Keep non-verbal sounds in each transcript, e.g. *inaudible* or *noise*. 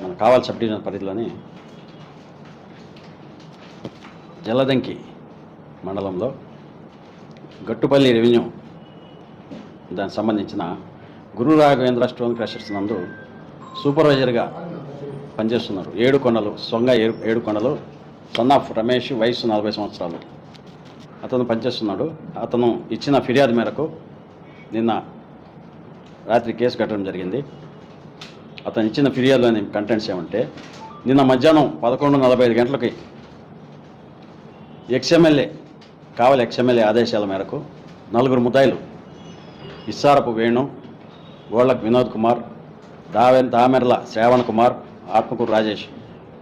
మనకు కావాలి sub division పరిధిలోని జలదంకి మండలంలో గట్టుపల్లి రెవెన్యూ దానికి సంబంధించిన గురు రాఘవేంద్ర స్టోన్ క్రషర్స్ నందు సూపర్వైజర్గా పనిచేస్తున్నారు. ఏడు కొండలు సొంగ ఏడు ఏడు కొండలు సన్ ఆఫ్ రమేష్ వయసు నలభై సంవత్సరాలు. అతను పనిచేస్తున్నాడు. అతను ఇచ్చిన ఫిర్యాదు మేరకు నిన్న రాత్రి కేసు కట్టడం జరిగింది. అతను ఇచ్చిన ఫిర్యాదులోని కంటెంట్స్ ఏమంటే నిన్న మధ్యాహ్నం పదకొండు నలభై ఐదు గంటలకి ఎక్స్ఎమ్మెల్యే కావలి ఎక్స్ఎమ్మెల్యే ఆదేశాల మేరకు నలుగురు ముద్దాయిలు ఇస్సారపు వేణు గోళ్ళకు వినోద్ కుమార్ దావె దామెర్ల శ్రావణ్ కుమార్ ఆత్మకూరు రాజేష్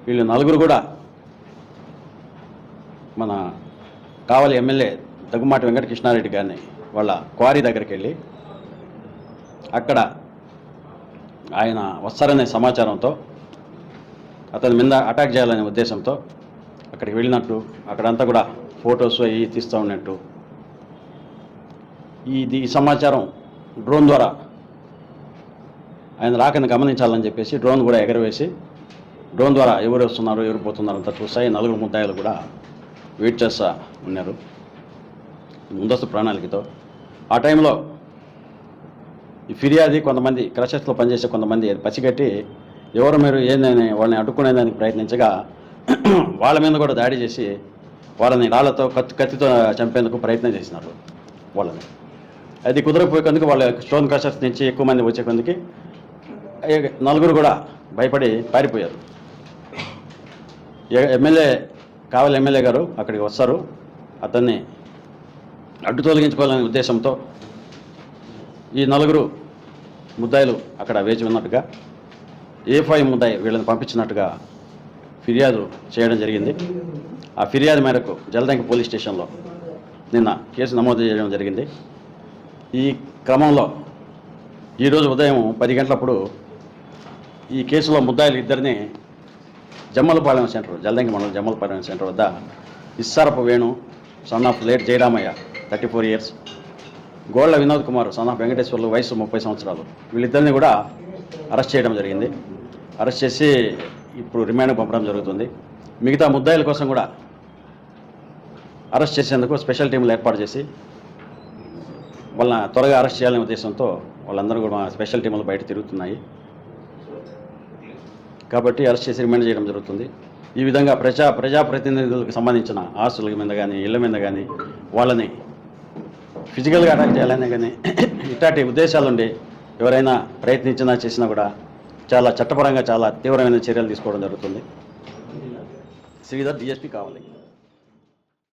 వీళ్ళు నలుగురు కూడా మన కావలి ఎమ్మెల్యే దగ్గుమాటి వెంకటకృష్ణారెడ్డి గారిని వాళ్ళ క్వారీ దగ్గరికి వెళ్ళి అక్కడ ఆయన వస్తారనే సమాచారంతో అతని మీద అటాక్ చేయాలనే ఉద్దేశంతో అక్కడికి వెళ్ళినట్టు అక్కడంతా కూడా ఫొటోస్ అవి తీస్తూ ఉన్నట్టు. ఇది ఈ సమాచారం డ్రోన్ ద్వారా ఆయన రాకని గమనించాలని చెప్పేసి డ్రోన్ కూడా ఎగరవేసి డ్రోన్ ద్వారా ఎవరు వస్తున్నారు ఎవరు పోతున్నారు అంతా చూస్తాయి నలుగురు ముద్దాయిలు కూడా వెయిట్ చేస్తూ ఉన్నారు. ముందస్తు ప్రణాళికతో. ఆ టైంలో ఈ ఫిర్యాది కొంతమంది క్రషర్స్లో పనిచేసే కొంతమంది పసిగట్టి ఎవరు మీరు ఏందని వాళ్ళని అడ్డుకునేదానికి ప్రయత్నించగా *clears throat* వాళ్ళ మీద కూడా దాడి చేసి వాళ్ళని రాళ్ళతో కత్తి కత్తితో చంపేందుకు ప్రయత్నం చేసినారు వాళ్ళని. అది కుదరకపోయేందుకు వాళ్ళ స్టోన్ క్రషర్స్ నుంచి ఎక్కువ మంది వచ్చేకొందుకి నలుగురు కూడా భయపడి పారిపోయారు. ఎమ్మెల్యే కావాలి ఎమ్మెల్యే గారు అక్కడికి వస్తారు. అతన్ని అడ్డు తొలగించుకోవాలనే ఉద్దేశంతో ఈ నలుగురు ముద్దాయిలు అక్కడ వేచి ఉన్నట్టుగా ఏ ఫైవ్ ముద్దాయి వీళ్ళని పంపించినట్టుగా ఫిర్యాదు చేయడం జరిగింది. ఆ ఫిర్యాదు మేరకు జలదంక పోలీస్ స్టేషన్లో నిన్న కేసు నమోదు చేయడం జరిగింది. ఈ క్రమంలో ఈరోజు ఉదయం పది గంటలప్పుడు ఈ కేసులో ముద్దాయిలు ఇద్దరిని జమ్మలపాలెం సెంటర్ జలదంకి మండలం జమ్మలపాలెం సెంటర్ వద్ద Issarapu Venu son of late Jayaramaiah thirty four years Golla Vinod Kumar son Venkateswarlu వయసు ముప్పై సంవత్సరాలు. వీళ్ళిద్దరిని కూడా అరెస్ట్ చేయడం జరిగింది. అరెస్ట్ చేసి ఇప్పుడు రిమాండ్ పంపడం జరుగుతుంది. మిగతా ముద్దాయిల కోసం కూడా అరెస్ట్ చేసేందుకు స్పెషల్ టీంలు ఏర్పాటు చేసి వాళ్ళ త్వరగా అరెస్ట్ చేయాలనే ఉద్దేశంతో వాళ్ళందరూ కూడా స్పెషల్ టీములు బయట తిరుగుతున్నాయి. కాబట్టి అరెస్ట్ చేసి రిమాండ్ చేయడం జరుగుతుంది. ఈ విధంగా ప్రజా ప్రజాప్రతినిధులకు సంబంధించిన ఆస్తుల మీద కానీ ఇళ్ళ మీద కానీ వాళ్ళని ఫిజికల్గా అటాక్ చేయాలనే కానీ ఇట్లాంటి ఉద్దేశాలు ఉండి ఎవరైనా ప్రయత్నించినా చేసినా కూడా చాలా చట్టపరంగా చాలా తీవ్రమైన చర్యలు తీసుకోవడం జరుగుతుంది. శ్రీధర్ డిఎస్పీ కావాలి.